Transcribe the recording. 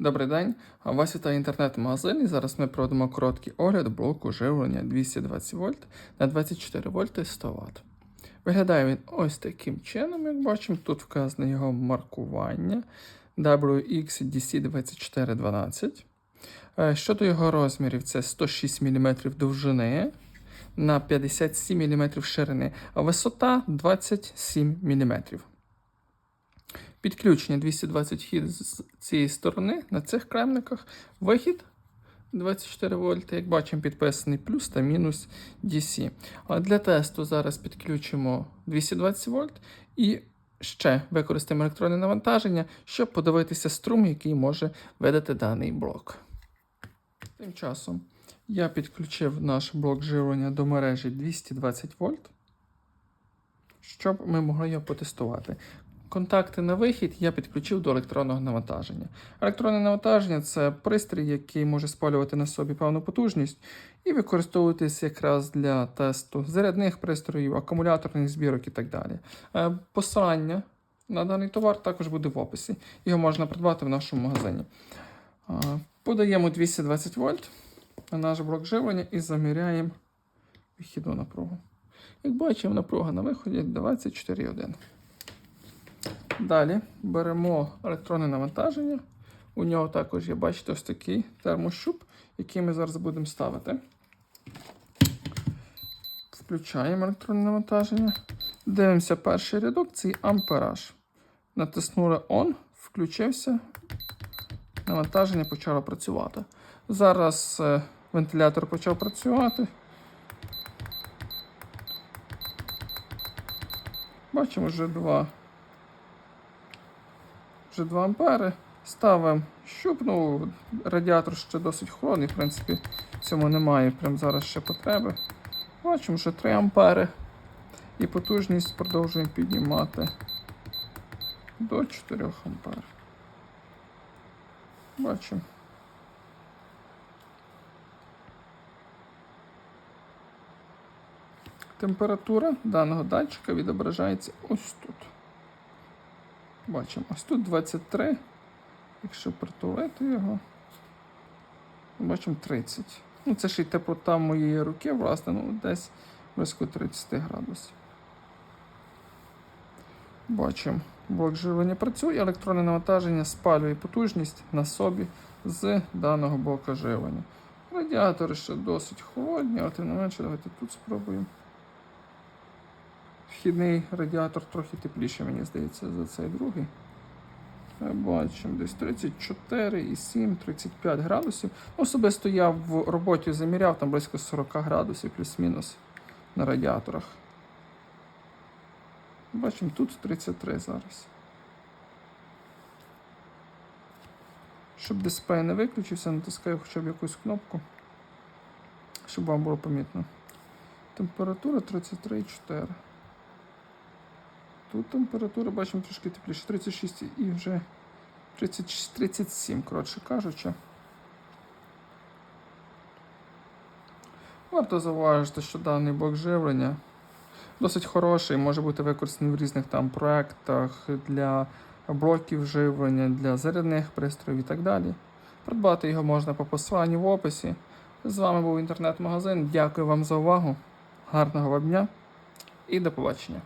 Добрий день, вас вітає інтернет-магазин. І зараз ми проведемо короткий огляд блоку живлення 220 вольт на 24 вольти 100 Вт. Виглядає він ось таким чином, як бачимо, тут вказане його маркування WXDC2412. Е, Щодо його розмірів, це 106 мм довжини на 57 мм ширини, а висота 27 мм. Підключення 220 хід з цієї сторони на цих кремниках. Вихід 24 вольти, як бачимо, підписаний плюс та мінус DC. А для тесту зараз підключимо 220 вольт і ще використаємо електронне навантаження, щоб подивитися струм, який може видати даний блок. Тим часом я підключив наш блок живлення до мережі 220 вольт, щоб ми могли його потестувати. Контакти на вихід я підключив до електронного навантаження. Електронне навантаження це пристрій, який може спалювати на собі певну потужність і використовуватись якраз для тесту зарядних пристроїв, акумуляторних збірок і так далі. Е, Посилання на даний товар також буде в описі. Його можна придбати в нашому магазині. Е, Подаємо 220 вольт на наш блок живлення і заміряємо вихідну напругу. Як бачимо, напруга на виході 24,1. Далі беремо електронне навантаження. У нього також є, бачите, ось такий термощуп, який ми зараз будемо ставити. Включаємо електронне навантаження. Дивимося перший рядок, це ампераж. Натиснули ON, включився. Навантаження почало працювати. Зараз е, вентилятор почав працювати. Бачимо вже два вже 2 ампери. Ставимо щуп, ну, радіатор ще досить холодний, в принципі, цьому немає прямо зараз ще потреби. Бачимо, що 3 ампери. І потужність продовжуємо піднімати до 4 ампер. Бачимо. Температура даного датчика відображається ось тут. Бачимо, ось тут 23. Якщо притулити його, бачимо 30. Ну, це ж і теплота моєї руки, власне, ну, десь близько 30 градусів. Бачимо, блок живлення працює, електронне навантаження спалює потужність на собі з даного блока живлення. Радіатори ще досить холодні, але тим не менше, давайте тут спробуємо. Вхідний радіатор трохи тепліше, мені здається, за цей другий. Бачимо, десь 34,7, 35 градусів. Особисто я в роботі заміряв там близько 40 градусів, плюс-мінус на радіаторах. Бачимо, тут 33 зараз. Щоб дисплей не виключився, натискаю хоча б якусь кнопку, щоб вам було помітно. Температура 33,4. Тут температура, бачимо, трошки тепліше. 36 і вже 30, 37, коротше кажучи. Варто зауважити, що даний блок живлення досить хороший, може бути використаний в різних там проектах для блоків живлення, для зарядних пристроїв і так далі. Придбати його можна по посиланню в описі. З вами був інтернет-магазин. Дякую вам за увагу. Гарного вам дня і до побачення.